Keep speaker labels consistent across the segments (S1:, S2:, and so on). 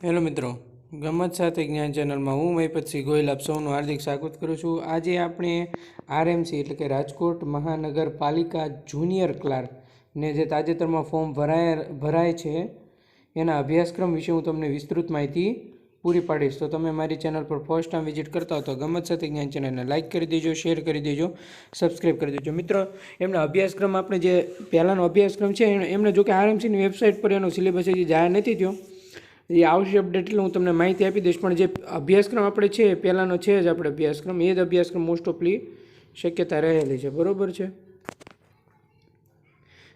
S1: Hello મિત્રો, ગમત સાથે જ્ઞાન ચેનલમાં હું મહિપતસિંહ ગોયલ આપ સૌનું હાર્દિક સ્વાગત કરું છું. આજે આપણે આરએમસી એટલે કે રાજકોટ મહાનગરપાલિકા જુનિયર ક્લાર્ક ને જે તાજેતરમાં ફોર્મ ભરાય ભરાય છે, એના અભ્યાસક્રમ વિશે હું તમને વિસ્તૃત માહિતી પૂરી પાડીશ. તો તમે મારી ચેનલ પર ફર્સ્ટ ટાઈમ વિઝિટ કરતા હો તો ગમત સાથે જ્ઞાન ચેનલને લાઇક કરી દેજો, શેર કરી દેજો સબસ્ક્રાઈબ કરી દેજો. મિત્રો, એમના અભ્યાસક્રમ આપણે જે પહેલાંનો અભ્યાસક્રમ છે એમણે જોકે આરએમસીની વેબસાઇટ પર એનો સિલેબસ હજી જાહેર નથી થયો. એ આવશે અપડેટ હું તમને માહિતી આપી દઈશ. પણ જે અભ્યાસક્રમ આપણે છે પહેલાંનો છે જ આપણે અભ્યાસક્રમ. એ જ અભ્યાસક્રમ મોસ્ટ ઓફલી શક્યતા રહેલી છે. બરોબર છે?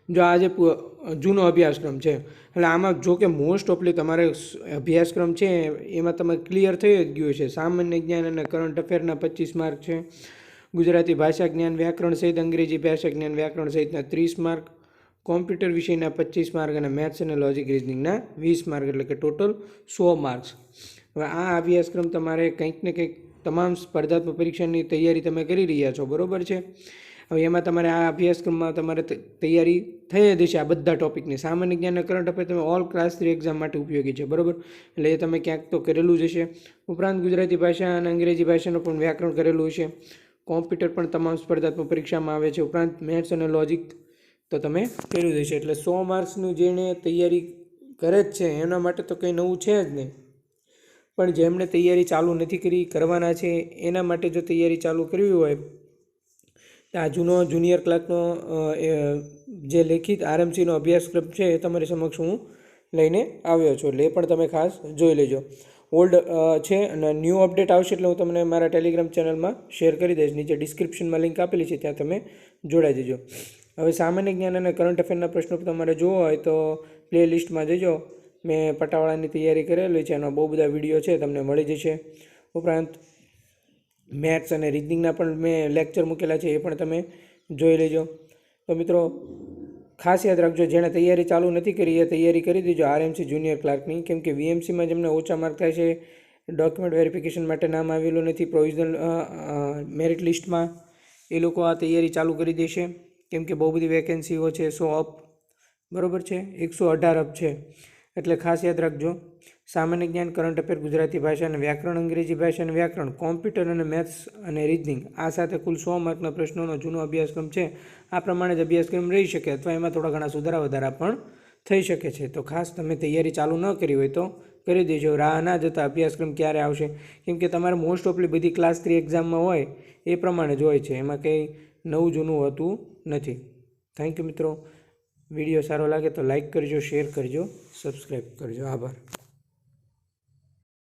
S1: જો આ જે જૂનો અભ્યાસક્રમ છે, એટલે આમાં જો કે મોસ્ટ ઓફલી તમારે અભ્યાસક્રમ છે, એમાં તમે ક્લિયર થઈ જ ગયું છે. સામાન્ય જ્ઞાન અને કરંટ અફેરના પચીસ માર્ક છે. ગુજરાતી ભાષા જ્ઞાન વ્યાકરણ સહિત અંગ્રેજી ભાષા જ્ઞાન વ્યાકરણ સહિતના ત્રીસ માર્ક કોમ્પ્યુટર વિષયના પચીસ માર્ક અને મેથ્સ અને લોજિક રિઝનિંગના વીસ માર્ક એટલે કે ટોટલ સો માર્ક્સ. હવે આ અભ્યાસક્રમ તમારે કંઈક ને કંઈક તમામ સ્પર્ધાત્મક પરીક્ષાની તૈયારી તમે કરી રહ્યા છો, બરોબર છે? હવે એમાં તમારે આ અભ્યાસક્રમમાં તમારે તૈયારી થઈ જ હશે આ બધા ટોપિકની સામાન્ય જ્ઞાન કરંટ અફેર તમે ઓલ ક્લાસ થ્રી એક્ઝામ માટે ઉપયોગી છે, બરોબર? એટલે એ તમે ક્યાંક તો કરેલું જ હશે. ઉપરાંત ગુજરાતી ભાષા અને અંગ્રેજી ભાષાનું પણ વ્યાકરણ કરેલું હશે. કોમ્પ્યુટર પણ તમામ સ્પર્ધાત્મક પરીક્ષામાં આવે છે. ઉપરાંત મેથ્સ અને લોજિક તો તમે કર્યું દેશો એટલે સો માર્ક્સનું જેણે તૈયારી કરે જ છે, એના માટે તો કંઈ નવું છે જ નહીં. પણ જેમણે તૈયારી ચાલુ નથી કરી, કરવાના છે, એના માટે જો તૈયારી ચાલુ કરવી હોય આ જૂનો જુનિયર ક્લાર્કનો જે લેખિત આરએમસીનો અભ્યાસક્રમ છે, એ તમારી સમક્ષ હું લઈને આવ્યો છું. એટલે એ પણ તમે ખાસ જોઈ લેજો. ઓલ્ડ છે, અને ન્યૂ અપડેટ આવશે એટલે હું તમને મારા ટેલિગ્રામ ચેનલમાં શેર કરી દઈશ. નીચે ડિસ્ક્રિપ્શનમાં લિંક આપેલી છે, ત્યાં તમે જોડાઈ દેજો હવે સામાન્ય જ્ઞાન અને કરંટ અફેરના પ્રશ્નો તમારે જોવો હોય તો પ્લે લિસ્ટમાં જજો. મેં પટાવાળાની તૈયારી કરેલી છે એનો બહુ બધા વીડિયો છે, તમને મળી જશે. ઉપરાંત મેથ્સ અને રીઝનિંગના પણ મેં લેક્ચર મૂકેલા છે, એ પણ તમે જોઈ લેજો. તો મિત્રો, ખાસ યાદ રાખજો, જેણે તૈયારી ચાલુ નથી કરી, એ તૈયારી કરી દેજો આરએમસી જુનિયર ક્લાર્કની કેમ કે વીએમસીમાં જેમને ઓછા માર્ક થાય છે. ડોક્યુમેન્ટ વેરિફિકેશન માટે નામ આવેલું નથી પ્રોવિઝનલ મેરિટ લિસ્ટમાં એ લોકો આ તૈયારી ચાલુ કરી દેશે. કેમ કે બહુ બધી વેકેન્સીઓ છે, સો અપ બરાબર છે? એકસો અઢાર અપ છે. એટલે ખાસ યાદ રાખજો, સામાન્ય જ્ઞાન કરંટ અફેર ગુજરાતી ભાષા અને વ્યાકરણ, અંગ્રેજી ભાષા અને વ્યાકરણ કોમ્પ્યુટર અને મેથ્સ અને રીઝનિંગ આ સાથે કુલ સો માર્કના પ્રશ્નોનો જૂનો અભ્યાસક્રમ છે. આ પ્રમાણે જ અભ્યાસક્રમ રહી શકે અથવા એમાં થોડા ઘણા સુધારા વધારા પણ થઈ શકે છે. તો ખાસ તમે તૈયારી ચાલુ ન કરી હોય તો કરી દેજો. રાહ ના જતા અભ્યાસક્રમ ક્યારે આવશે? કેમ કે તમારે મોસ્ટ ઓફલી બધી ક્લાસ થ્રી એક્ઝામમાં હોય એ પ્રમાણે જ હોય છે. એમાં કંઈ નવું જૂનું હોતું નથી. થેન્ક યુ મિત્રો. વીડિયો સારો લાગે તો લાઈક કરજો શેર કરજો સબસ્ક્રાઈબ કરજો. આભાર.